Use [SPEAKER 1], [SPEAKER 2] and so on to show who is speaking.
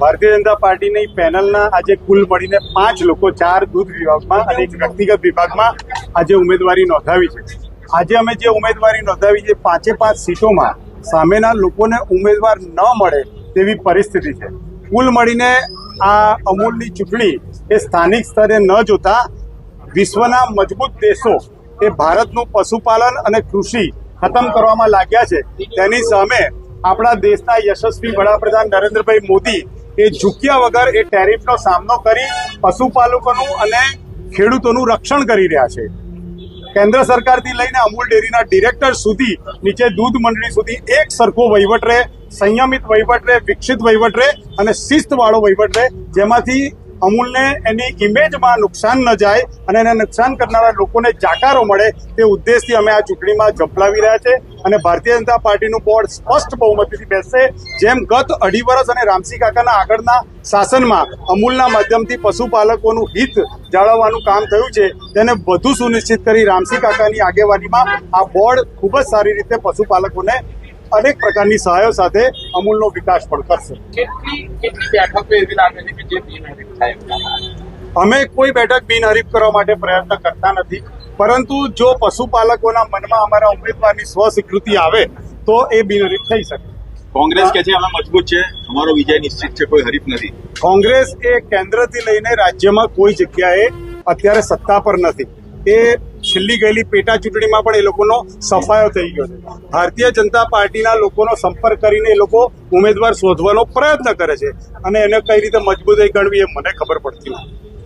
[SPEAKER 1] ભારતીય જનતા પાર્ટીની પેનલના આજે કુલ મળીને પાંચ લોકો ચાર દૂધ વિભાગમાં અને એક વ્યક્તિગત વિભાગમાં આજે ઉમેદવારી નોંધાવી છે. આજે અમે જે ઉમેદવારી નોંધાવી છે, પાંચે પાંચ સીટોમાં સામેના લોકોને ઉમેદવાર ન મળે તેવી પરિસ્થિતિ છે. કુલ મળીને આ અમૂલની ચૂંટણી એ સ્થાનિક સ્તરે ન જોતા વિશ્વના મજબૂત દેશો એ ભારતનું પશુપાલન અને કૃષિ ખતમ કરવામાં લાગ્યા છે. તેની સામે આપણા દેશના યશસ્વી વડાપ્રધાન નરેન્દ્રભાઈ મોદી એ ઝૂક્યા વગર એ ટેરિફનો સામનો કરી પશુપાલકોનું અને ખેડૂતોનું રક્ષણ કરી રહ્યા છે. કેન્દ્ર સરકારથી લઈને અમૂલ ડેરીના ડિરેક્ટર સુધી, નીચે દૂધ મંડળી સુધી એક સરખો વહીવટ રહે, સંયમિત વહીવટ રહે, વિકસિત વહીવટ રહે અને શિસ્તવાળો વહીવટ રહે, જેમાંથી અમૂલને એની ઇમેજમાં નુકસાન ન જાય અને એને નુકસાન કરનારા લોકોને જાકારો મળે તે ઉદ્દેશથી અમે આ ચૂંટણીમાં ઝંપલાવી રહ્યા છે અને ભારતીય જનતા પાર્ટીનું બોર્ડ સ્પષ્ટ બહુમતીથી બેસશે. જેમ ગત અઢી વર્ષ અને રામસિંહ કાકાના આગળના શાસનમાં અમૂલના માધ્યમથી પશુપાલકોનું હિત જાળવવાનું કામ થયું છે, તેને વધુ સુનિશ્ચિત કરી રામસિંહ કાકાની આગેવાનીમાં આ બોર્ડ ખૂબ જ સારી રીતે પશુપાલકોને અનેક પ્રકારની સહાયો સાથે અમૂલનો વિકાસ પણ કરશે.
[SPEAKER 2] કેટલી કેટલી બેઠકો એવી લાગે છે કે જે બિનહરીફ થાય
[SPEAKER 1] અમે કોઈ બેઠક બિનહરીફ કરવા માટે પ્રયત્ન કરતા નથી. પરંતુ જો પશુપાલકોના મનમાં અમારા ઉમેદવારની સ્વસ્વીકૃતિ આવે તો એ બિનહરીફ થઈ શકે.
[SPEAKER 3] કોંગ્રેસ કે છે અમે મજબૂત છે અમારો વિજય નિશ્ચિત છે કોઈ હરીફ નથી.
[SPEAKER 1] કોંગ્રેસ એ કેન્દ્રથી લઈને રાજ્યમાં કોઈ જગ્યાએ અત્યારે સત્તા પર નથી. એ છેલ્લી ગયેલી પેટા ચૂંટણીમાં પણ એ લોકોનો સફાયો થઈ ગયો છે. ભારતીય જનતા પાર્ટીના લોકોનો સંપર્ક કરીને એ લોકો ઉમેદવાર શોધવાનો પ્રયત્ન કરે છે. અને એને કઈ રીતે મજબૂતાઈ ગણવી એ મને ખબર પડતી નથી.